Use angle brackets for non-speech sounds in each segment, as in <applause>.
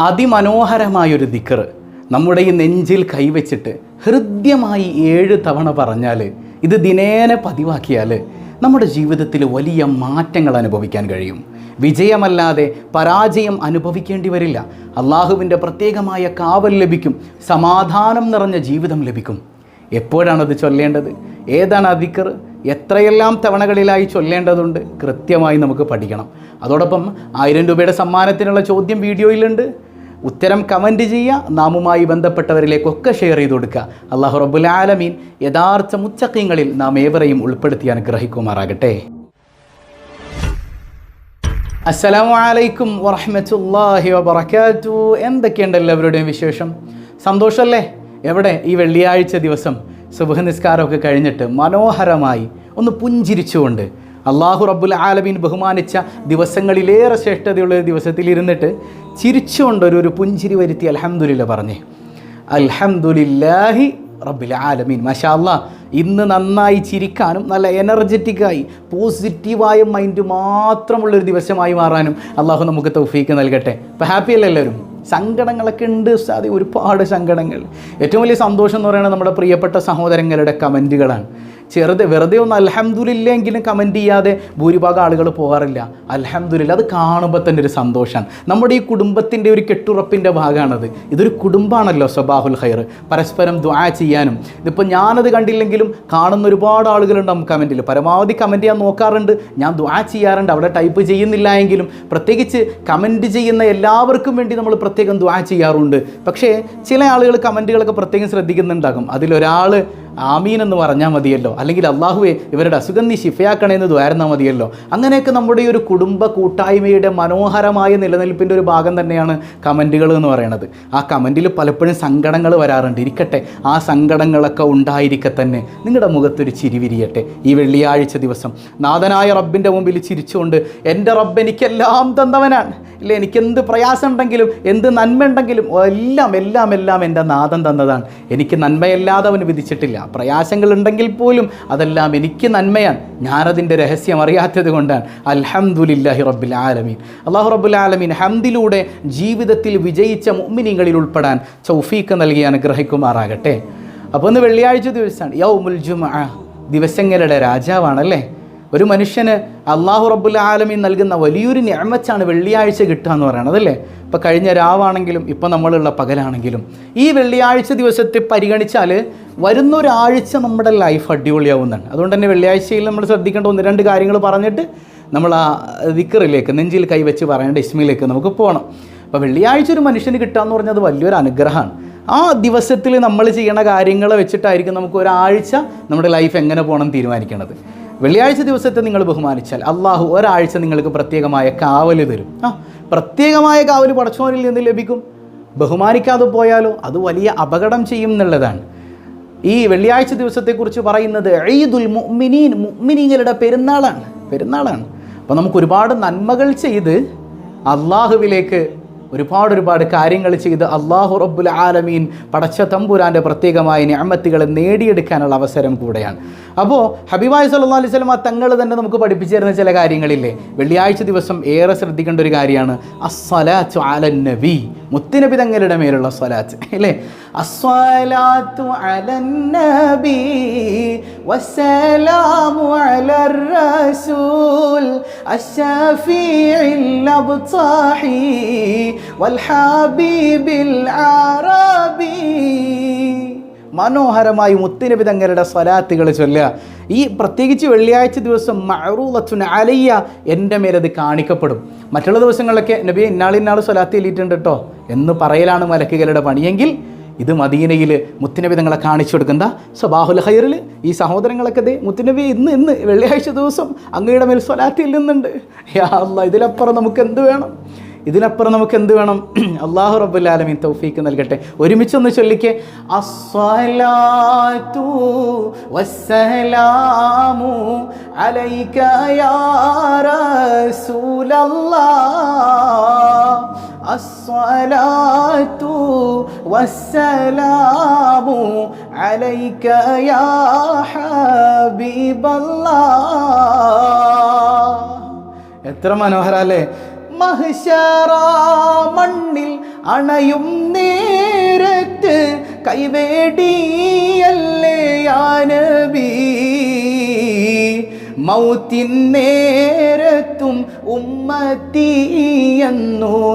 അതിമനോഹരമായൊരു ദിക്കർ നമ്മുടെ ഈ നെഞ്ചിൽ കൈവച്ചിട്ട് ഹൃദ്യമായി ഏഴ് തവണ പറഞ്ഞാൽ ഇത് ദിനേനെ പതിവാക്കിയാൽ നമ്മുടെ ജീവിതത്തിൽ വലിയ മാറ്റങ്ങൾ അനുഭവിക്കാൻ കഴിയും. വിജയമല്ലാതെ പരാജയം അനുഭവിക്കേണ്ടി വരില്ല. അള്ളാഹുവിന്റെ പ്രത്യേകമായ കാവൽ ലഭിക്കും. സമാധാനം നിറഞ്ഞ ജീവിതം ലഭിക്കും. എപ്പോഴാണത് ചൊല്ലേണ്ടത്? ഏതാണ് ദിക്കർ എത്രയെല്ലാം തവണകളിലായി ചൊല്ലേണ്ടതുണ്ട്? കൃത്യമായി നമുക്ക് പഠിക്കണം. അതോടൊപ്പം ആയിരം രൂപയുടെ സമ്മാനത്തിനുള്ള ചോദ്യം വീഡിയോയിലുണ്ട്. ഉത്തരം കമന്റ് ചെയ്യുക നാമുമായി ബന്ധപ്പെട്ടവരിലേക്കൊക്കെ ഷെയർ ചെയ്ത് കൊടുക്കുക. അള്ളാഹു റബ്ബുൽ ആലമീൻ യഥാർത്ഥ മുച്ചക്കങ്ങളിൽ നാം ഏവരെയും ഉൾപ്പെടുത്തി അനുഗ്രഹിക്കുമാറാകട്ടെ. അസ്സലാമു അലൈക്കും വറഹ്മത്തുള്ളാഹി വബറകാതു എന്തൊക്കെയുണ്ട് എല്ലാവരുടെയും വിശേഷം? സന്തോഷമല്ലേ എവിടെ? ഈ വെള്ളിയാഴ്ച ദിവസം സുബഹ നിസ്കാരമൊക്കെ കഴിഞ്ഞിട്ട് മനോഹരമായി ഒന്ന് പുഞ്ചിരിച്ചുകൊണ്ട് അള്ളാഹു റബ്ബുൽ ആലമീൻ ബഹുമാനിച്ച ദിവസങ്ങളിലേറെ ശ്രേഷ്ഠതയുള്ള ഒരു ദിവസത്തിലിരുന്നിട്ട് ചിരിച്ചുകൊണ്ടൊരു ചിരിച്ചുകൊണ്ട് ഒരു ഒരു പുഞ്ചിരി വരുത്തി അലഹമുല്ല പറഞ്ഞേ. അൽഹംദുലില്ലാഹി റബ്ബിൽ ആലമീൻ. മാഷാ അല്ലാ ഇന്ന് നന്നായി ചിരിക്കാനും നല്ല എനർജറ്റിക്കായി പോസിറ്റീവായ മൈൻഡ് മാത്രമുള്ളൊരു ദിവസമായി മാറാനും അള്ളാഹു നമുക്ക് തൗഫീക്ക് നൽകട്ടെ. ഇപ്പോൾ ഹാപ്പി അല്ലേ എല്ലാവരും? സങ്കടങ്ങളൊക്കെ ഉണ്ട് സാധ്യ ഒരുപാട് സങ്കടങ്ങൾ. ഏറ്റവും വലിയ സന്തോഷം എന്ന് പറയുന്നത് നമ്മുടെ പ്രിയപ്പെട്ട സഹോദരങ്ങളുടെ കമന്റുകളാണ് ചെറുത് വെറുതെ ഒന്ന് അൽഹംദുലില്ലെങ്കിലും കമന്റ് ചെയ്യാതെ ഭൂരിഭാഗം ആളുകൾ പോകാറില്ല. അൽഹംദുലില്ല അത് കാണുമ്പോൾ തന്നെ ഒരു സന്തോഷമാണ് നമ്മുടെ ഈ കുടുംബത്തിന്റെ ഒരു കെട്ടുറപ്പിന്റെ ഭാഗമാണത്. ഇതൊരു കുടുംബമാണല്ലോ സബാഹുൽ ഖൈർ. പരസ്പരം ദ്വാ ചെയ്യാനും. ഇതിപ്പോൾ ഞാനത് കണ്ടില്ലെങ്കിലും കാണുന്ന ഒരുപാട് ആളുകളുണ്ട് നമുക്ക് കമന്റിൽ പരമാവധി കമന്റ് ചെയ്യാൻ നോക്കാറുണ്ട്. ഞാൻ ദ്വാ ചെയ്യാറുണ്ട്. അവിടെ ടൈപ്പ് ചെയ്യുന്നില്ല എങ്കിലും പ്രത്യേകിച്ച് കമന്റ് ചെയ്യുന്ന എല്ലാവർക്കും വേണ്ടി നമ്മൾ പ്രത്യേകം ദ്വാ ചെയ്യാറുണ്ട്. പക്ഷേ ചില ആളുകൾ കമന്റുകളൊക്കെ പ്രത്യേകം ശ്രദ്ധിക്കുന്നുണ്ടാകും. അതിലൊരാൾ ആമീൻ എന്ന് പറഞ്ഞാൽ മതിയല്ലോ. അല്ലെങ്കിൽ അള്ളാഹുവെ ഇവരുടെ അസുഖം നീ ശിഫയാക്കണേ എന്ന് ദ്വാരുന്നാൽ മതിയല്ലോ. അങ്ങനെയൊക്കെ നമ്മുടെ ഈ ഒരു കുടുംബ കൂട്ടായ്മയുടെ മനോഹരമായ നിലനിൽപ്പിന്റെ ഒരു ഭാഗം തന്നെയാണ് കമന്റുകൾ എന്ന് പറയുന്നത് ആ കമന്റിൽ പലപ്പോഴും സങ്കടങ്ങൾ വരാറുണ്ട്. ഇരിക്കട്ടെ ആ സങ്കടങ്ങളൊക്കെ ഉണ്ടായിരിക്കെ തന്നെ. നിങ്ങളുടെ മുഖത്തൊരു ചിരിവിരിയട്ടെ ഈ വെള്ളിയാഴ്ച ദിവസം നാഥനായ റബ്ബിന്റെ മുമ്പിൽ ചിരിച്ചുകൊണ്ട് എന്റെ റബ്ബ് എനിക്കെല്ലാം തന്നവനാണ്. അല്ലേ എനിക്കെന്ത് പ്രയാസം ഉണ്ടെങ്കിലും എന്ത് നന്മ ഉണ്ടെങ്കിലും എല്ലാം എല്ലാം എല്ലാം എന്റെ നാഥൻ തന്നതാണ്. എനിക്ക് നന്മയല്ലാതെ അവന് വിധിച്ചിട്ടില്ല. പ്രയാസങ്ങൾ ഉണ്ടെങ്കിൽ പോലും അതെല്ലാം എനിക്ക് നന്മയാണ്. ഞാനതിന്റെ രഹസ്യം അറിയാത്തത് കൊണ്ടാണ്. അൽഹംദുലില്ലാഹി റബ്ബുൽ ആലമീൻ. അള്ളാഹു റബ്ബുൽ ആലമീൻ ഹംദിലൂടെ ജീവിതത്തിൽ വിജയിച്ച മുഅ്മിനീങ്ങളിൽ ഉൾപ്പെടാൻ ചൗഫീക്ക് നൽകി അനുഗ്രഹിക്കുമാറാകട്ടെ. അപ്പോൾ ഒന്ന് വെള്ളിയാഴ്ച ദിവസമാണ്. യൗമുൽ ജുമ ദിവസങ്ങളുടെ രാജാവാണല്ലേ? ഒരു മനുഷ്യന് അള്ളാഹു റബ്ബുൽ ആലമീൻ നൽകുന്ന വലിയൊരു ഞാമച്ചാണ് വെള്ളിയാഴ്ച കിട്ടുക എന്ന് പറയുന്നത് അല്ലേ? ഇപ്പോൾ കഴിഞ്ഞ രാവാണെങ്കിലും ഇപ്പോൾ നമ്മളുള്ള പകലാണെങ്കിലും. ഈ വെള്ളിയാഴ്ച ദിവസത്തെ പരിഗണിച്ചാൽ വരുന്നൊരാഴ്ച നമ്മുടെ ലൈഫ് അടിപൊളിയാവുന്നതാണ്. അതുകൊണ്ട് തന്നെ വെള്ളിയാഴ്ചയിൽ നമ്മൾ ശ്രദ്ധിക്കേണ്ട ഒന്ന് രണ്ട് കാര്യങ്ങൾ പറഞ്ഞിട്ട് നമ്മൾ ആ ദിക്കറിലേക്ക് നെഞ്ചിൽ കൈവച്ച് പറയേണ്ട ഇസ്മിയിലേക്ക് നമുക്ക് പോകണം അപ്പോൾ വെള്ളിയാഴ്ച ഒരു മനുഷ്യന് കിട്ടുക എന്ന് അത് വലിയൊരു അനുഗ്രഹമാണ്. ആ ദിവസത്തിൽ നമ്മൾ ചെയ്യണ കാര്യങ്ങൾ വെച്ചിട്ടായിരിക്കും നമുക്ക് ഒരാഴ്ച നമ്മുടെ ലൈഫ് എങ്ങനെ പോകണം തീരുമാനിക്കണത് വെള്ളിയാഴ്ച ദിവസത്തെ നിങ്ങൾ ബഹുമാനിച്ചാൽ അള്ളാഹു ഒരാഴ്ച നിങ്ങൾക്ക് പ്രത്യേകമായ കാവൽ തരും. ആ പ്രത്യേകമായ കാവൽ പടച്ചോനിൽ നിന്ന് ലഭിക്കും. ബഹുമാനിക്കാതെ പോയാലോ? അത് വലിയ അപകടം ചെയ്യും എന്നുള്ളതാണ്. ഈ വെള്ളിയാഴ്ച ദിവസത്തെക്കുറിച്ച് പറയുന്നത് ഈദുൽ മുഅ്മിനീൻ മുഅ്മിനീങ്ങളുടെ പെരുന്നാളാണ് പെരുന്നാളാണ്. അപ്പോൾ നമുക്ക് ഒരുപാട് നന്മകൾ ചെയ്ത് അള്ളാഹുവിലേക്ക് ഒരുപാട് ഒരുപാട് കാര്യങ്ങൾ ചെയ്ത് അള്ളാഹു റബ്ബുൽ ആലമീൻ പടച്ച തമ്പുരാന്റെ പ്രത്യേകമായ ഞാമത്തുകളെ നേടിയെടുക്കാനുള്ള അവസരം കൂടെയാണ്. അപ്പോൾ ഹബീബായ് സല്ലാ അലൈഹി സ്വലമ തങ്ങൾ തന്നെ നമുക്ക് പഠിപ്പിച്ചു തരുന്ന ചില കാര്യങ്ങളില്ലേ? വെള്ളിയാഴ്ച ദിവസം ഏറെ ശ്രദ്ധിക്കേണ്ട ഒരു കാര്യമാണ് അസ്സലാത്തു ചാലൻ നബി. മുത്തുനബി തങ്ങളുടെ മേലുള്ള സ്വലാത്ത് അല്ലേ? അസ്വലാത്തു അലന്നബി നബി വസ്സലാമു അലർ റസൂൽ അശ്ശഫീഇൽ അബ്താഹി വൽഹാബീബിൽ ആറബി മനോഹരമായി മുത്തുനബി തങ്ങളുടെ സ്വലാത്തുകൾ ചൊല്ലുക. ഈ പ്രത്യേകിച്ച് വെള്ളിയാഴ്ച ദിവസം മഅറൂലത്തുൻ അലയ്യ എന്റെ മേലത് കാണിക്കപ്പെടും. മറ്റുള്ള ദിവസങ്ങളിലൊക്കെ നബി ഇന്നാളിന്നാൾ സ്വലാത്ത് എല്ലിയിട്ടുണ്ട് കേട്ടോ എന്ന് പറയലാണ് മലക്കുകളുടെ പണിയെങ്കിൽ ഇത് മദീനയിൽ മുത്തുനബി തങ്ങളെ കാണിച്ചു കൊടുക്കുന്ന സ്വബാഹുൽ ഹൈറിൽ ഈ സഹോദരങ്ങളൊക്കെ ദേ മുത്തുനബി ഇന്ന് ഇന്ന് വെള്ളിയാഴ്ച ദിവസം അങ്ങയുടെ മേൽ സ്വലാത്തിൽ നിന്നുണ്ട് യാ അല്ല ഇതിലപ്പുറം നമുക്ക് എന്ത് വേണം? ഇതിനപ്പുറം നമുക്ക് എന്ത് വേണം <clears throat> അള്ളാഹു റബ്ബുൽ ആലമീൻ തൗഫീക്ക് നൽകട്ടെ ഒരുമിച്ചൊന്ന് ചൊല്ലിക്കെ അസ്സലാത്തു വസ്സലാമു അലൈക യാ റസൂലല്ലാഹ് الصلاة والسلام عليك يا حبيب الله എത്ര മനോഹര അല്ലേ മണ്ണിൽ അണയും നേരത്ത് കൈവേടിയല്ലേ യാനബി മൗത്തിൻ നേരത്തും ഉമ്മത്തി എന്നൂരത്തോരാണെന്റെ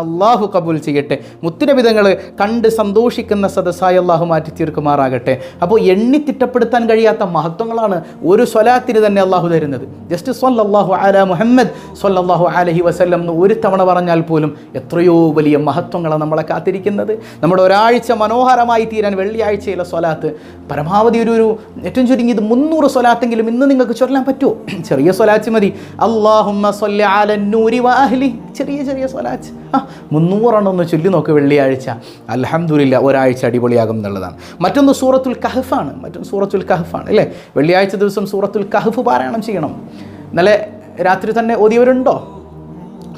അള്ളാഹു കബൂൽ ചെയ്യട്ടെ. മുത്തുനബിതങ്ങൾ കണ്ട് സന്തോഷിക്കുന്ന സദസ്സായി അള്ളാഹു മാറ്റി തീർക്കുമാറാകട്ടെ അപ്പോൾ എണ്ണി തിട്ടപ്പെടുത്താൻ കഴിയാത്ത മഹത്വങ്ങളാണ് ഒരു സ്വലാത്തിന് തന്നെ അള്ളാഹു തരുന്നത്. ജസ്റ്റ് സൊല്ലാഹു അല മുഹമ്മദ് സൊല്ലാഹു അലഹി വസല്ലം എന്ന് ഒരു തവണ പറഞ്ഞാൽ പോലും എത്രയോ വലിയ മഹത്വങ്ങളാണ് നമ്മളെ കാത്തിരിക്കുന്നത്. നമ്മുടെ ഒരാഴ്ച മനോഹരമായി തീരാൻ വെള്ളിയാഴ്ചയിലെ സ്വലാത്ത് പരമാവധി ഒരു ഒരു ഏറ്റവും ചുരുങ്ങിയത് മുന്നൂറ് സ്വലാത്തെങ്കിലും ഇന്ന് നിങ്ങൾക്ക് ചൊല്ലാൻ പറ്റുമോ? ചെറിയ സ്വലാച്ച് മതി. അലന്നൂരി വാഹ്ലി ചെറിയ ചെറിയ സ്വലാച്ച് ആ മുന്നൂറെണ്ണം ഒന്ന് ചൊല്ലി നോക്ക് വെള്ളിയാഴ്ച. അലഹമുല്ല ഒരാഴ്ച അടിപൊളിയാകും എന്നുള്ളതാണ്. മറ്റൊന്ന് സൂറത്തുൽ കഹഫാണ്. മറ്റൊന്ന് സൂറത്തുൽ കഹഫാണ് അല്ലേ? വെള്ളിയാഴ്ച ദിവസം സൂറത്തുൽ കഹഫ് പാരായണം ചെയ്യണം. ഇന്നലെ രാത്രി തന്നെ ഓതിയവരുണ്ടോ?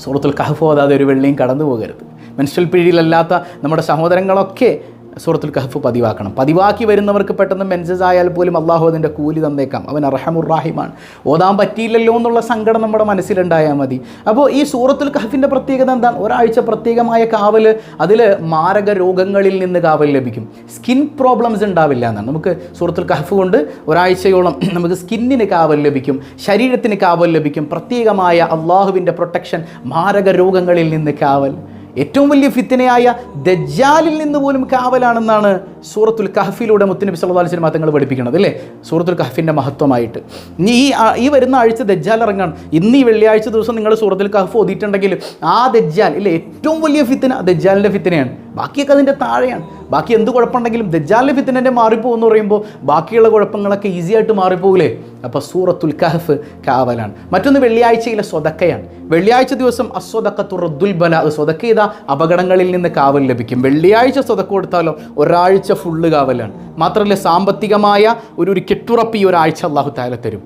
സൂറത്തുൽ കഹഫ് ഓതാതെ ഒരു വെള്ളിയും കടന്നു പോകരുത്. മെൻസ്ട്രൽ പീരീഡിലല്ലാത്ത നമ്മുടെ സഹോദരങ്ങളൊക്കെ സൂറത്തുൽ കഹഫ് പതിവാക്കണം. പതിവാക്കി വരുന്നവർക്ക് പെട്ടെന്ന് മെൻസസ് ആയാൽ പോലും അള്ളാഹു അതിന്റെ കൂലി തന്നേക്കാം. അവൻ അറഹമുറാഹിമാണ് ഓതാൻ പറ്റിയില്ലല്ലോ എന്നുള്ള സങ്കടം നമ്മുടെ മനസ്സിലുണ്ടായാൽ മതി. അപ്പോൾ ഈ സൂറത്തുൽ കഹഫിന്റെ പ്രത്യേകത എന്താണ്? ഒരാഴ്ച പ്രത്യേകമായ കാവൽ അതിൽ മാരക രോഗങ്ങളിൽ നിന്ന് കാവൽ ലഭിക്കും. സ്കിൻ പ്രോബ്ലംസ് ഉണ്ടാവില്ല എന്നാണ്. നമുക്ക് സൂറത്തുൽ കഹഫ് കൊണ്ട് ഒരാഴ്ചയോളം <clears throat> നമുക്ക് സ്കിന്നിന് കാവൽ ലഭിക്കും ശരീരത്തിന് കാവൽ ലഭിക്കും. പ്രത്യേകമായ അള്ളാഹുവിന്റെ പ്രൊട്ടക്ഷൻ മാരക രോഗങ്ങളിൽ നിന്ന് കാവൽ. ഏറ്റവും വലിയ ഫിത്തിനയായ ദജ്ജാലിൽ നിന്ന് പോലും കാവലാണെന്നാണ് സൂറത്തുൽ കഹഫിലൂടെ മുത്തുനബി അലൈഹി വസല്ലം തങ്ങൾ പഠിപ്പിക്കുന്നത് അല്ലേ? സൂറത്തുൽ കഹഫിന്റെ മഹത്വമായിട്ട്. ഇനി ഈ ഈ വരുന്ന ആഴ്ച ദജ്ജാൽ ഇറങ്ങാണ്. ഇന്ന് ഈ വെള്ളിയാഴ്ച ദിവസം നിങ്ങൾ സൂറത്തുൽ കഹഫ് ഓതിയിട്ടുണ്ടെങ്കിൽ ആ ദജ്ജാൽ ഇല്ലേ ഏറ്റവും വലിയ ഫിത്തിന ദജ്ജാലിന്റെ ഫിത്തിനയാണ്. ബാക്കിയൊക്കെ അതിന്റെ താഴെയാണ്. ബാക്കി എന്ത് കുഴപ്പമുണ്ടെങ്കിലും ദജ്ജാലിന്റെ ഫിത്തിനെ മാറിപ്പോകുമെന്ന് പറയുമ്പോൾ ബാക്കിയുള്ള കുഴപ്പങ്ങളൊക്കെ ഈസിയായിട്ട് മാറിപ്പോകില്ലേ അപ്പോൾ സൂറത്തുൽ കഹഫ് കാവലാണ്. മറ്റൊന്ന് വെള്ളിയാഴ്ചയിലെ സ്വതക്കയാണ്. വെള്ളിയാഴ്ച ദിവസം അസ്വതക്കത്തു റദ്ദുൽ ബല സ്വതക്ക ചെയ്ത അപകടങ്ങളിൽ നിന്ന് കാവൽ ലഭിക്കും. വെള്ളിയാഴ്ച സ്വതക്ക കൊടുത്താലോ ഒരാഴ്ച ഫുള്ള് കാവലാണ്. മാത്രമല്ല സാമ്പത്തികമായ ഒരു ഒരു കെട്ടുറപ്പ് ഈ ഒരാഴ്ച അള്ളാഹു താല തരും.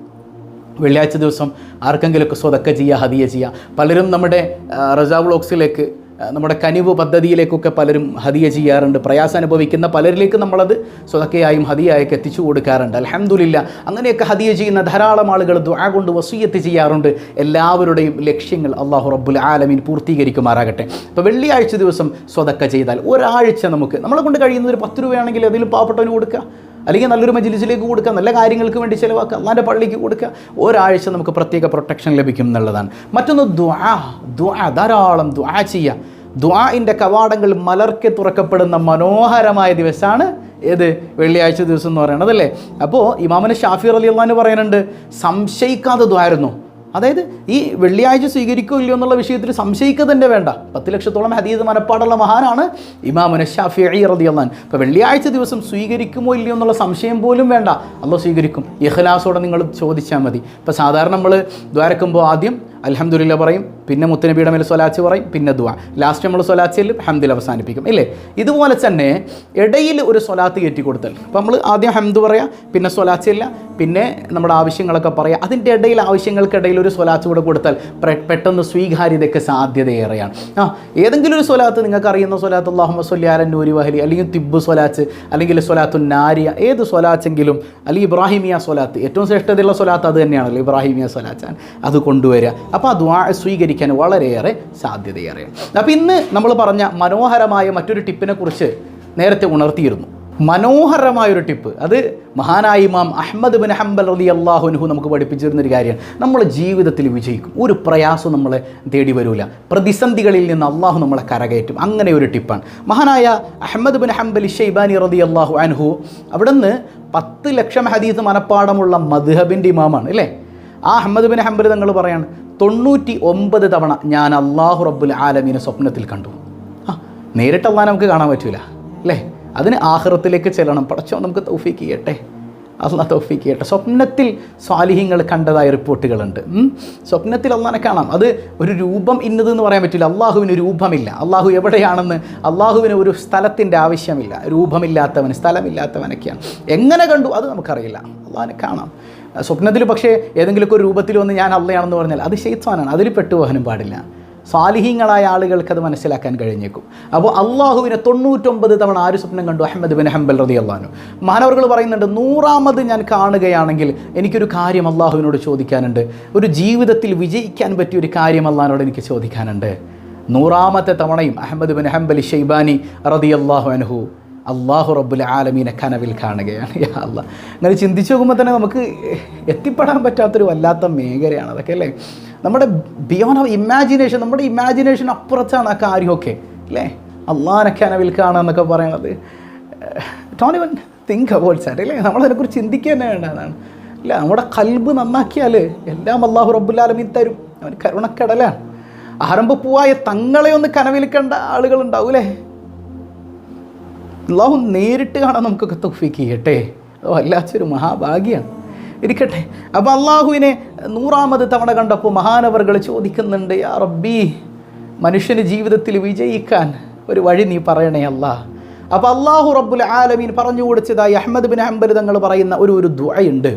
വെള്ളിയാഴ്ച ദിവസം ആർക്കെങ്കിലുമൊക്കെ സ്വതക്ക ചെയ്യുക ഹതിയ ചെയ്യുക പലരും നമ്മുടെ റജാ വ്ളോഗ്സിലേക്ക് ആ, നമ്മുടെ കനിവ് പദ്ധതിയിലേക്കൊക്കെ പലരും ഹദിയ ചെയ്യാറുണ്ട്. പ്രയാസം അനുഭവിക്കുന്ന പലരിലേക്ക് നമ്മളത് സ്വതക്കയായും ഹദിയായൊക്കെ എത്തിച്ചു കൊടുക്കാറുണ്ട്. അലഹമുല്ല അങ്ങനെയൊക്കെ ഹദിയ ചെയ്യുന്ന ധാരാളം ആളുകൾ ദുആ കൊണ്ട് വസൂയത്ത് ചെയ്യാറുണ്ട്. എല്ലാവരുടെയും ലക്ഷ്യങ്ങൾ അള്ളാഹു റബ്ബുൽ ആലമീൻ പൂർത്തീകരിക്കുമാറാകട്ടെ. അപ്പോൾ വെള്ളിയാഴ്ച ദിവസം സ്വതക്ക ചെയ്താൽ ഒരാഴ്ച നമുക്ക് നമ്മളെ കൊണ്ട് കഴിയുന്ന ഒരു പത്ത് രൂപയാണെങ്കിൽ അതിലും പാവപ്പെട്ടവന് കൊടുക്കുക അല്ലെങ്കിൽ നല്ലൊരു മജിലിസിലേക്ക് കൊടുക്കുക നല്ല കാര്യങ്ങൾക്ക് വേണ്ടി ചിലവാക്കുക അള്ളാന്റെ പള്ളിക്ക് കൊടുക്കുക. ഒരാഴ്ച നമുക്ക് പ്രത്യേക പ്രൊട്ടക്ഷൻ ലഭിക്കും എന്നുള്ളതാണ്. മറ്റൊന്ന് ദ്വാ ദ്വാ ധാരാളം ദ്വാ ചെയ്യുക ദ്വാഇന്റെ കവാടങ്ങൾ മലർക്കെ തുറക്കപ്പെടുന്ന മനോഹരമായ ദിവസമാണ് ഏത്? വെള്ളിയാഴ്ച ദിവസം എന്ന് പറയുന്നത് അല്ലേ? അപ്പോൾ ഇമാമന് ഷാഫി അലി അള്ളഹാൻ പറയുന്നുണ്ട് സംശയിക്കാതെ ദ്വാരുന്നു അതായത് ഈ വെള്ളിയാഴ്ച സ്വീകരിക്കോ ഇല്ലയോ എന്നുള്ള വിഷയത്തിൽ സംശയിക്കുക തന്നെ വേണ്ട. പത്ത് ലക്ഷത്തോളം ഹദീദ് മനപ്പാടുള്ള മഹാനാണ് ഇമാമുന ഷാഫി അള്ളഹാൻ ഇപ്പോൾ വെള്ളിയാഴ്ച ദിവസം സ്വീകരിക്കുമോ ഇല്ലയോ എന്നുള്ള സംശയം പോലും വേണ്ട. അള്ളാഹ് സ്വീകരിക്കും. ഇഖ്ലാസോടെ നിങ്ങൾ ചോദിച്ചാൽ മതി. ഇപ്പോൾ സാധാരണ നമ്മൾ ദ്വാരക്കുമ്പോൾ ആദ്യം അൽഹംദുലില്ല പറയും പിന്നെ മുത്തനബിയുടെ മേൽ സ്വലാച്ച് പറയും പിന്നെ ദുആ. ലാസ്റ്റ് നമ്മൾ സ്വലാച്ചിൽ ഹംദിൽ അവസാനിപ്പിക്കും ഇല്ലേ? ഇതുപോലെ തന്നെ ഇടയിൽ ഒരു സ്വലാത്ത് കയറ്റി കൊടുത്തൽ അപ്പോൾ നമ്മൾ ആദ്യം ഹംദ് പറയാം പിന്നെ സ്വലാച്ചില്ല പിന്നെ നമ്മുടെ ആവശ്യങ്ങളൊക്കെ പറയാം. അതിന്റെ ഇടയിൽ ആവശ്യങ്ങൾക്കിടയിൽ ഒരു സ്വലാത്ത് കൂടെ കൊടുത്താൽ പെട്ടെന്ന് സ്വീകാര്യതയ്ക്ക് സാധ്യതയേറെയാണ്. ആ ഏതെങ്കിലും ഒരു സ്വലാത്ത് നിങ്ങൾക്ക് അറിയുന്ന സ്വലാത്ത് അള്ളാഹുമ്മ സൊല്ലിയാരൻ നൂരി വഹലി അല്ലെങ്കിൽ തിബ്ബു സ്വലാത്ത് അല്ലെങ്കിൽ സ്വലാത്തു നാരിയ ഏത് സ്വലാച്ചെങ്കിലും അല്ലെങ്കിൽ ഇബ്രാഹിമിയ സ്വലാത്ത് ഏറ്റവും ശ്രേഷ്ഠതയുള്ള സ്വലാത്ത് അത് തന്നെയാണല്ലോ ഇബ്രാഹിമിയ സ്വലാച്ചാൻ അത് കൊണ്ടുവരിക. അപ്പോൾ ആ ദ്വാ സ്വീകരിക്കാൻ വളരെയേറെ സാധ്യതയേറെയാണ് അപ്പോൾ ഇന്ന് നമ്മൾ പറഞ്ഞ മനോഹരമായ മറ്റൊരു ടിപ്പിനെ കുറിച്ച് നേരത്തെ ഉണർത്തിയിരുന്നു. മനോഹരമായൊരു ടിപ്പ്. അത് മഹാനായ ഇമാം അഹമ്മദ് ബിൻ ഹംബൽ റലി അള്ളാഹുനുഹു നമുക്ക് പഠിപ്പിച്ചിരുന്നൊരു കാര്യമാണ് നമ്മൾ ജീവിതത്തിൽ വിജയിക്കും. ഒരു പ്രയാസം നമ്മളെ തേടി വരൂല. പ്രതിസന്ധികളിൽ നിന്ന് അള്ളാഹു നമ്മളെ കരകയറ്റും. അങ്ങനെ ഒരു ടിപ്പാണ്. മഹാനായ അഹമ്മദ് ബിൻ ഹംബൽ ഷെയ്ബാനി റലി അള്ളാഹു അൻഹു അവിടുന്ന് പത്ത് ലക്ഷം ഹദീസ് മനപ്പാടമുള്ള മദ്ഹബിന്റെ ഇമാമാണ് അല്ലേ? ആ അഹമ്മദ് ബിൻ ഹംബൽ തങ്ങൾ പറയാണ് തൊണ്ണൂറ്റി ഒമ്പത് തവണ ഞാൻ അള്ളാഹു റബ്ബുൽ ആലമീനെ സ്വപ്നത്തിൽ കണ്ടു. ആ നേരിട്ട് നമുക്ക് കാണാൻ പറ്റൂല അല്ലേ? അതിന് ആഹ്റത്തിലേക്ക് ചെല്ലണം. പടച്ചോ നമുക്ക് തൗഫീക്ക് ചെയ്യട്ടെ. അള്ളാഹ് തൗഫീക്ക് ചെയ്യട്ടെ. സ്വപ്നത്തിൽ സ്വാലിഹ്യങ്ങൾ കണ്ടതായ റിപ്പോർട്ടുകളുണ്ട്. സ്വപ്നത്തിൽ അള്ളാനെ കാണാം. അത് ഒരു രൂപം ഇന്നതെന്ന് പറയാൻ പറ്റില്ല അള്ളാഹുവിന് രൂപമില്ല. അള്ളാഹു എവിടെയാണെന്ന് അള്ളാഹുവിന് ഒരു സ്ഥലത്തിന്റെ ആവശ്യമില്ല. രൂപമില്ലാത്തവന് സ്ഥലമില്ലാത്തവനൊക്കെയാണ്. എങ്ങനെ കണ്ടു? അത് നമുക്കറിയില്ല. അള്ളാഹനെ കാണാം. സ്വപ്നത്തിൽ പക്ഷേ ഏതെങ്കിലുമൊക്കെ ഒരു രൂപത്തിൽ വന്ന് ഞാൻ അള്ളയാണെന്ന് പറഞ്ഞാൽ അത് ഷെയ്ത്വാനാണ് അതിൽ പെട്ടുപോകാനും പാടില്ല. സ്വാലിഹീങ്ങളായ ആളുകൾക്ക് അത് മനസ്സിലാക്കാൻ കഴിഞ്ഞേക്കും. അപ്പോൾ അള്ളാഹുവിനെ തൊണ്ണൂറ്റൊമ്പത് തവണ ആര് സ്വപ്നം കണ്ടു? അഹമ്മദ് ബിൻ ഹംബൽ റതി അള്ളഹാനു മാനവർകൾ പറയുന്നുണ്ട് നൂറാമത് ഞാൻ കാണുകയാണെങ്കിൽ എനിക്കൊരു കാര്യം അള്ളാഹുവിനോട് ചോദിക്കാനുണ്ട്. ഒരു ജീവിതത്തിൽ വിജയിക്കാൻ പറ്റിയ ഒരു കാര്യം അള്ളഹാനോട് എനിക്ക് ചോദിക്കാനുണ്ട്. നൂറാമത്തെ തവണയും അഹമ്മദ് ബിൻ ഹംബൽ ഷെയ്ബാനി റതി അള്ളാഹു അനഹു അള്ളാഹു റബ്ബുൽ ആലമീനെ കനവിൽ കാണുകയാണ്. യാ അല്ല അങ്ങനെ ചിന്തിച്ചു നോക്കുമ്പോൾ തന്നെ നമുക്ക് എത്തിപ്പെടാൻ പറ്റാത്തൊരു വല്ലാത്ത മേഖലയാണ് അതൊക്കെ അല്ലേ? നമ്മുടെ ബിയോൺ ഓഫ് ഇമാജിനേഷൻ നമ്മുടെ ഇമാജിനേഷൻ അപ്പുറത്താണ് ആ കാര്യമൊക്കെ അല്ലേ? അള്ളാഹിനെ കനവിൽ കാണുക എന്നൊക്കെ പറയണത് ടോൺ ഇവൻ തിങ്ക് അബൌട്ട് സാറ്റ് അല്ലേ? നമ്മളതിനെക്കുറിച്ച് ചിന്തിക്കുക തന്നെ വേണ്ടതാണ് ഇല്ല നമ്മുടെ കൽബ് നന്നാക്കിയാൽ എല്ലാം അള്ളാഹു റബ്ബുല്ലാലമീൻ തരും. അവൻ കരുണക്കടലാണ് ആരംഭ പോവായ തങ്ങളെ ഒന്ന് കനവിൽ കണ്ട അല്ലേ അള്ളാഹു നേരിട്ട് കാണാൻ നമുക്കൊക്കെ തൗഫീക്ക് ചെയ്യട്ടെ. വല്ലാത്തൊരു മഹാഭാഗ്യമാണ് ഇരിക്കട്ടെ. അപ്പോൾ അള്ളാഹുവിനെ നൂറാമത് തവണ കണ്ടപ്പോൾ മഹാനവറുകൾ ചോദിക്കുന്നുണ്ട് യാ റബ്ബി മനുഷ്യന് ജീവിതത്തിൽ വിജയിക്കാൻ ഒരു വഴി നീ പറയണേ അല്ലാ. അപ്പോൾ അള്ളാഹു റബ്ബുൽ ആലമീൻ പറഞ്ഞു കൊടുത്തതായി അഹമ്മദ് ബിൻ ഹംബൽ തങ്ങൾ പറയുന്ന ഒരു ഒരു ദുആയുണ്ട്.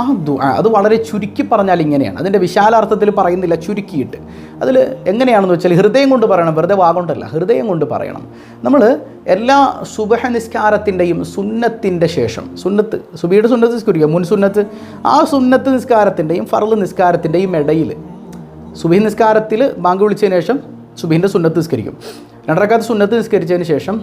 ആ ദുആ അത് വളരെ ചുരുക്കി പറഞ്ഞാൽ ഇങ്ങനെയാണ്. അതിന്റെ വിശാലാർത്ഥത്തിൽ പറയുന്നില്ല ചുരുക്കിയിട്ട്. അതിൽ എങ്ങനെയാണെന്ന് വെച്ചാൽ ഹൃദയം കൊണ്ട് പറയണം വെറുതെ വാഗൊണ്ടല്ല ഹൃദയം കൊണ്ട് പറയണം. നമ്മൾ എല്ലാ സുബഹ നിസ്കാരത്തിന്റെയും സുന്നത്തിന്റെ ശേഷം സുന്നത്ത് സുബിയുടെ സുന്നത്ത് നിസ്കരിക്കുക മുൻ സുന്നത്ത് ആ സുന്നത്ത് നിസ്കാരത്തിന്റെയും ഫർൾ നിസ്കാരത്തിന്റെയും ഇടയിൽ സുബി നിസ്കാരത്തിൽ ബാങ്ക് വിളിച്ചതിന് ശേഷം സുബിന്റെ സുന്നത്ത് നിസ്കരിക്കും. രണ്ടരക്കാലത്ത് സുന്നത്ത് നിസ്കരിച്ചതിന് ശേഷം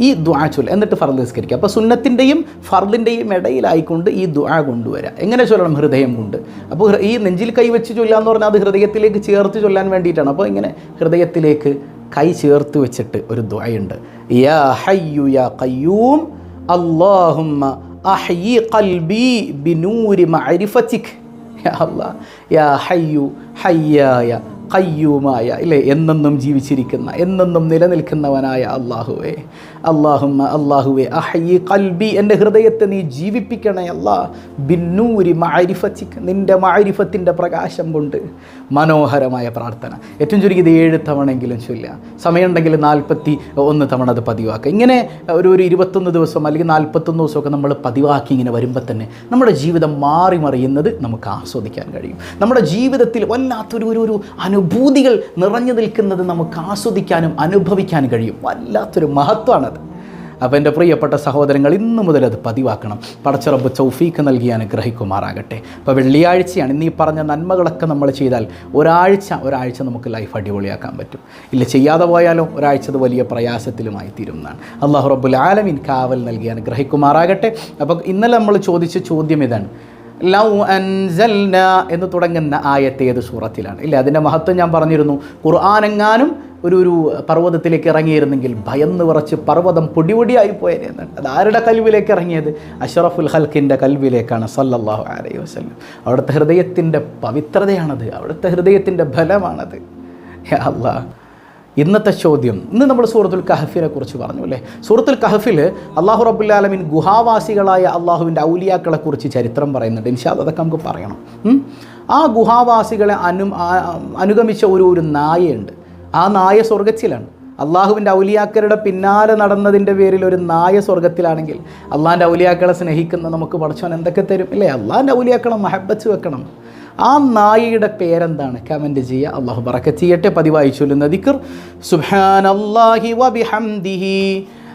ഈ ദ്വാ ചൊല്ല. എന്നിട്ട് ഫർദ് നിസ്കരിക്കുക. അപ്പോൾ സുന്നത്തിന്റെയും ഫർദിന്റെയും ഇടയിലായിക്കൊണ്ട് ഈ ദ്വാ കൊണ്ടുവരിക എങ്ങനെ ചൊല്ലണം? ഹൃദയം കൊണ്ട്. അപ്പോൾ ഈ നെഞ്ചിൽ കൈ വെച്ച് ചൊല്ലുക എന്ന് പറഞ്ഞാൽ അത് ഹൃദയത്തിലേക്ക് ചേർത്ത് ചൊല്ലാൻ വേണ്ടിയിട്ടാണ്. അപ്പോൾ ഇങ്ങനെ ഹൃദയത്തിലേക്ക് കൈ ചേർത്ത് വെച്ചിട്ട് ഒരു ദ്വായുണ്ട് യാ ഹയ്യു യാ അഹ്യി ഖൽബി ബിനൂരി യാ യാ ഹയ്യു കയ്യൂമായ ഇല്ലേ? എന്നെന്നും ജീവിച്ചിരിക്കുന്ന എന്നെന്നും നിലനിൽക്കുന്നവനായ അള്ളാഹുവേ അള്ളാഹുമ്മ അള്ളാഹുവേ അഹയ്യി കൽബി എന്റെ ഹൃദയത്തെ നീ ജീവിപ്പിക്കണേ അല്ലാ. ബിന്നൂരി മാരിഫത്തിക്ക് നിന്റെ മാരിഫത്തിന്റെ പ്രകാശം കൊണ്ട് മനോഹരമായ പ്രാർത്ഥന. ഏറ്റവും ചുരുക്കിയത് ഏഴ് തവണയെങ്കിലും ചൊല്ലുക. സമയമുണ്ടെങ്കിൽ നാൽപ്പത്തി ഒന്ന് തവണ അത് പതിവാക്കുക. ഇങ്ങനെ ഒരു ഒരു ഇരുപത്തൊന്ന് ദിവസം അല്ലെങ്കിൽ നാൽപ്പത്തൊന്ന് ദിവസമൊക്കെ നമ്മൾ പതിവാക്കി ഇങ്ങനെ വരുമ്പോൾ തന്നെ നമ്മുടെ ജീവിതം മാറി മറിയുന്നത് നമുക്ക് ആസ്വദിക്കാൻ കഴിയും. നമ്മുടെ ജീവിതത്തിൽ വല്ലാത്തൊരു ഒരു ഒരു അനുഭൂതികൾ നിറഞ്ഞു നിൽക്കുന്നത് നമുക്ക് ആസ്വദിക്കാനും അനുഭവിക്കാനും കഴിയും. വല്ലാത്തൊരു മഹത്വമാണത്. അപ്പോൾ എന്റെ പ്രിയപ്പെട്ട സഹോദരങ്ങൾ ഇന്നു മുതൽ അത് പതിവാക്കണം. പടച്ചറബ് ചൗഫീക്ക് നൽകി അനുഗ്രഹിക്കുമാറാകട്ടെ. അപ്പോൾ വെള്ളിയാഴ്ചയാണ്. ഇന്നീ പറഞ്ഞ നന്മകളൊക്കെ നമ്മൾ ചെയ്താൽ ഒരാഴ്ച ഒരാഴ്ച നമുക്ക് ലൈഫ് അടിപൊളിയാക്കാൻ പറ്റും. ഇല്ല ചെയ്യാതെ പോയാലോ ഒരാഴ്ച അത് വലിയ പ്രയാസത്തിലുമായി തീരുന്നതാണ്. അള്ളാഹു റബ്ബുൽ ആലമീൻ കാവൽ നൽകി അനുഗ്രഹിക്കുമാറാകട്ടെ. അപ്പോൾ ഇന്നലെ നമ്മൾ ചോദിച്ച ചോദ്യം ഇതാണ്. ലൗ അൻസൽന എന്ന് തുടങ്ങുന്ന ആയത്ത് ഏത് സൂറത്തിലാണ്? ഇല്ല അതിന്റെ മഹത്വം ഞാൻ പറഞ്ഞിരുന്നു. ഖുർആാനെങ്ങാനും ഒരു ഒരു പർവതത്തിലേക്ക് ഇറങ്ങിയിരുന്നെങ്കിൽ ഭയന്ന് വിറച്ച് പർവതം പൊടിപൊടിയായി പോയേനെ അത് ആരുടെ കൽവിലേക്ക് ഇറങ്ങിയത്? അഷറഫുൽ ഹൽക്കിന്റെ കൽവിലേക്കാണ് സല്ലല്ലാഹു അലൈഹി വസ്ലം അവിടുത്തെ ഹൃദയത്തിന്റെ പവിത്രതയാണത്. അവിടുത്തെ ഹൃദയത്തിന്റെ ബലമാണത്. യാ അല്ലാ ഇന്നത്തെ ചോദ്യം. ഇന്ന് നമ്മൾ സൂറത്തുൽ കഹഫിനെ കുറിച്ച് പറഞ്ഞു അല്ലേ? സൂറത്തുൽ കഹഫിൽ അള്ളാഹു റബുല്ലാലമിൻ ഗുഹാവാസികളായ അള്ളാഹുവിന്റെ ഔലിയാക്കളെ കുറിച്ച് ചരിത്രം പറയുന്നുണ്ട്. ഇൻഷാ അതൊക്കെ നമുക്ക് പറയണം. ആ ഗുഹാവാസികളെ അനു അനുഗമിച്ച ഒരു ഒരു നായയുണ്ട്. ആ നായ സ്വർഗത്തിലാണ് അള്ളാഹുവിന്റെ ഔലിയാക്കരുടെ പിന്നാലെ നടന്നതിന്റെ പേരിൽ ഒരു നായ സ്വർഗത്തിലാണെങ്കിൽ അള്ളാഹിന്റെ ഔലിയാക്കളെ സ്നേഹിക്കുന്ന നമുക്ക് പഠിച്ചോൻ എന്തൊക്കെ തരും? ഇല്ലേ അള്ളാഹിന്റെ ഔലിയാക്കളെ മഹബത്ത് വെക്കണം. ആ നായിയുടെ പേരെന്താണ്? കമന്റ് ചെയ്യുക. അള്ളാഹു ബറക്കത്ത് ചെയ്യട്ടെ. പതിവായി ചൊല്ലുന്ന ദിക്കർ സുബ്ഹാനല്ലാഹി വബിഹംദിഹി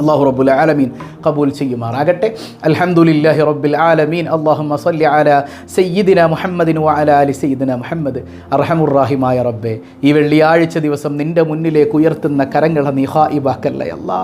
അള്ളാഹു റബ്ബുൽ ആലമീൻ കബൂൽ ചെയ്യുമാറാകട്ടെ. അലഹമുല്ലാഹി റബ്ബിൽ ആലമീൻ. അള്ളാഹുമ്മ സല്ലി അല സയ്യിദിന മുഹമ്മദിനു അല അലി സയ്യിദിന മുഹമ്മദ്. അർഹമുറാഹിമായ റബ്ബെ ഈ വെള്ളിയാഴ്ച ദിവസം നിന്റെ മുന്നിലേക്ക് ഉയർത്തുന്ന കരങ്ങളെ നീ ഹായിബാക്കല്ലേ അല്ലാ.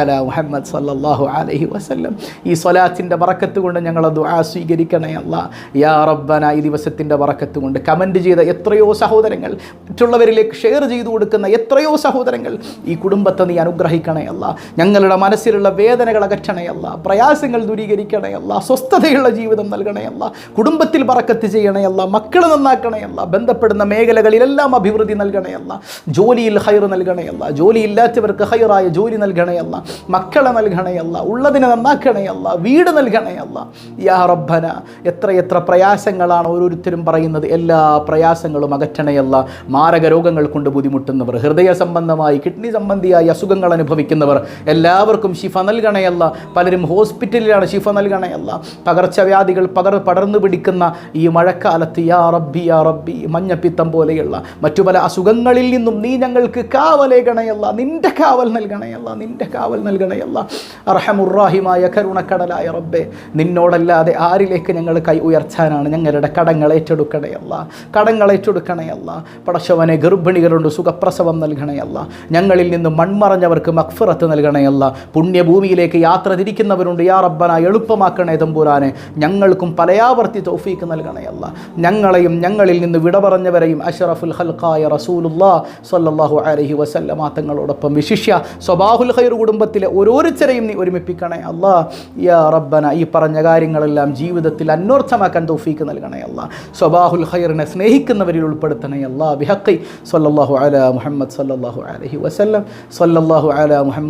അല മുഹമ്മദ് സല്ലല്ലാഹു അലൈഹി വസല്ലം. ഈ സ്വലാത്തിന്റെ വറക്കത്ത് കൊണ്ട് ഞങ്ങളെ ദുആ സ്വീകരിക്കണേ അല്ലാ. യാ റബ്ബന ഈ ദിവസത്തിന്റെ വറക്കത്ത് കൊണ്ട് കമന്റ് ചെയ്ത എത്രയോ സഹോദരങ്ങൾ മറ്റുള്ളവരിലേക്ക് ഷെയർ ചെയ്തു കൊടുക്കുന്ന എത്രയോ സഹോദരങ്ങൾ ഈ കുടുംബത്തെ നീ അനുഗ്രഹിക്കണേ അല്ല. ഞങ്ങളുടെ മനസ്സിലുള്ള വേദനകൾ അകറ്റണയല്ല പ്രയാസങ്ങൾ ദൂരീകരിക്കണയല്ല സ്വസ്ഥതയുള്ള ജീവിതം നൽകണയല്ല അല്ല. കുടുംബത്തിൽ പറക്കത്ത് ചെയ്യണയല്ല മക്കളെ നന്നാക്കണേ അല്ല. ബന്ധപ്പെടുന്ന മേഖലകളിലെല്ലാം അഭിവൃദ്ധി നൽകണയല്ല അല്ല. ജോലിയിൽ ഹൈർ നൽകണയല്ല ജോലിയില്ലാത്തവർക്ക് ഹൈറായ ജോലി നൽകണയല്ല അല്ല. മക്കളെ നൽകണയല്ല അല്ല. ഉള്ളതിനെ നന്നാക്കണയല്ല വീട് നൽകണയല്ല അല്ല. യാ റബ്ബന എത്ര എത്ര പ്രയാസങ്ങളാണ് ഓരോരുത്തരും പറയുന്നത്. എല്ലാ പ്രയാസങ്ങളും അകറ്റണയല്ല മാരക രോഗങ്ങൾ കൊണ്ട് ബുദ്ധിമുട്ടുന്നവർ ഹൃദയ സംബന്ധമായി കിഡ്നി സംബന്ധിയായി അസുഖങ്ങൾ അനുഭവിക്കുന്നവർ എല്ലാവർക്കും ശിഫ നൽകണയല്ല. പലരും ഹോസ്പിറ്റലിലാണ് ശിഫ നൽകണയല്ല. പകർച്ചവ്യാധികൾ പകർ പടർന്നു പിടിക്കുന്ന ഈ മഴക്കാലത്ത് യാ റബ്ബി യാ റബ്ബി മഞ്ഞപ്പിത്തം പോലെയുള്ള മറ്റു പല അസുഖങ്ങളിൽ നിന്നും നീ ഞങ്ങൾക്ക് കാവലേകണയല്ല നിന്റെ കാവൽ നൽകണയല്ല. നിന്റെ കാവൽ നൽകണയല്ല. അർഹമുറാഹിമായ കരുണക്കടലായ റബ്ബെ നിന്നോടല്ലാതെ ആരിലേക്ക് ഞങ്ങൾ കൈ ഉയർത്താനാണ് ഞങ്ങളുടെ കടങ്ങൾ ഏറ്റെടുക്കണയല്ല. കടങ്ങൾ ഏറ്റെടുക്കണയല്ല. പടശവനെ ഗർഭിണികളുണ്ട് സുഖപ്രസവം നൽകണയല്ല. ഞങ്ങളിൽ നിന്ന് മൺമറഞ്ഞവർക്ക് മക്ഫിറത്ത് നൽകണയല്ല പുണ്യഭൂമിയിലേക്ക് യാത്ര തിരിക്കുന്നവരുണ്ട്. യാ റബ്ബന എളുപ്പമാക്കണേ തമ്പുരാനെ. ഞങ്ങൾക്കും പലയാവർത്തി തൗഫീക്ക് നൽകണേ അല്ല. ഞങ്ങളെയും ഞങ്ങളിൽ നിന്ന് വിട പറഞ്ഞവരെയും അഷറഫുൽ ഹൽഖായ റസൂലുല്ലാ സല്ലല്ലാഹു അലൈഹി വസല്ലമ തങ്ങളോടൊപ്പം വിശിഷ്യ സ്വബാഹുൽ ഖൈർ കുടുംബത്തിലെ ഓരോരുത്തരെയും നീ ഒരുമിപ്പിക്കണേ അല്ല. യാ റബ്ബന ഈ പറഞ്ഞ കാര്യങ്ങളെല്ലാം ജീവിതത്തിൽ അന്വർത്ഥമാക്കാൻ തൗഫീക്ക് നൽകണേ അല്ല. സ്വബാഹുൽ ഖൈറിനെ സ്നേഹിക്കുന്നവരിൽ ഉൾപ്പെടുത്തണേ അല്ലാ. ബിഹഖി സല്ലല്ലാഹു അലാ മുഹമ്മദ് സല്ലല്ലാഹു അലൈഹി വസല്ലം. സല്ലല്ലാഹു അലാ മുഹമ്മദ്